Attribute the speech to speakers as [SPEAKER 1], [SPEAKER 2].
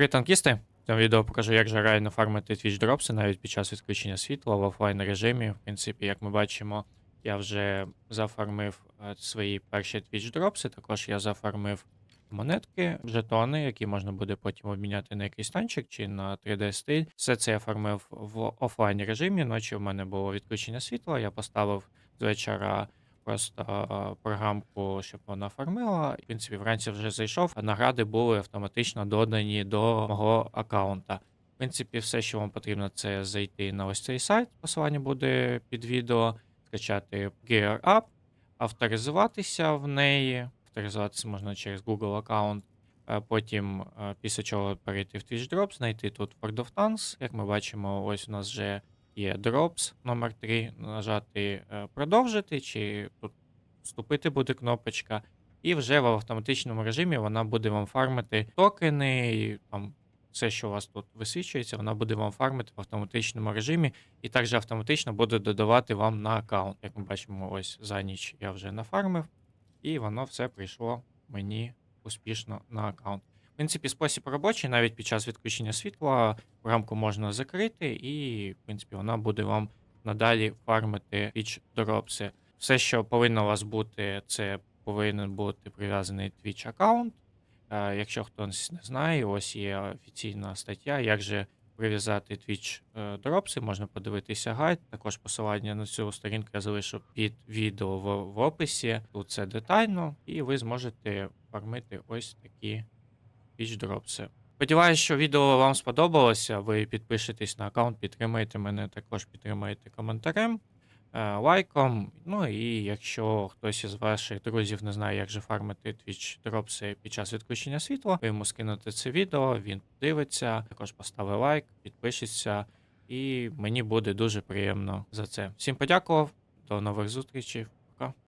[SPEAKER 1] Привіт, танкісти! В цьому відео покажу, як же реально фармити Twitch дропси навіть під час відключення світла в офлайн режимі. В принципі, як ми бачимо, я вже зафармив е, свої перші Twitch дропси. Також я зафармив монетки, жетони, які можна буде потім обміняти на якийсь танчик чи на 3D стиль. Все це я фармив в офлайн режимі. Ночі в мене було відключення світла. Я поставив з вечора просто програмку, щоб вона фармила. В принципі, вранці вже зайшов, а награди були автоматично додані до мого аккаунта. В принципі, все, що вам потрібно, це зайти на ось цей сайт. Посилання буде під відео, скачати Gear Up, авторизуватися в неї. Авторизуватися можна через Google аккаунт. Потім, після чого перейти в Twitch Drops, знайти тут World of Tanks. Як ми бачимо, ось у нас вже є Drops номер 3, нажати е, продовжити, чи тут вступити буде кнопочка. І вже в автоматичному режимі вона буде вам фармити токени, і там все, що у вас тут висвічується, вона буде вам фармити в автоматичному режимі, і також автоматично буде додавати вам на аккаунт. Як ми бачимо, ось за ніч я вже нафармив, і воно все прийшло мені успішно на аккаунт. Принципі, спосіб робочий, навіть під час відключення світла програмку можна закрити, і, в принципі, вона буде вам надалі фармити Twitch дропси. Все, що повинно у вас бути, це повинен бути прив'язаний Twitch аккаунт. Е, Якщо хтось не знає, ось є офіційна стаття, як же прив'язати Twitch е, дропси, можна подивитися гайд. Також посилання на цю сторінку я залишу під відео в, в описі. Тут все детально, і ви зможете фармити ось такі Дропси. Сподіваюсь, що відео вам сподобалося. Ви підпишетесь на аккаунт, підтримаєте мене, також підтримаєте коментарем, е, лайком. Ну і якщо хтось із ваших друзів не знає, як же фармити Twitch дропси під час відключення світла, ви йому скинете це відео, він подивиться, також поставить лайк, підпишеться, і мені буде дуже приємно за це. Всім подякував, до нових зустрічей.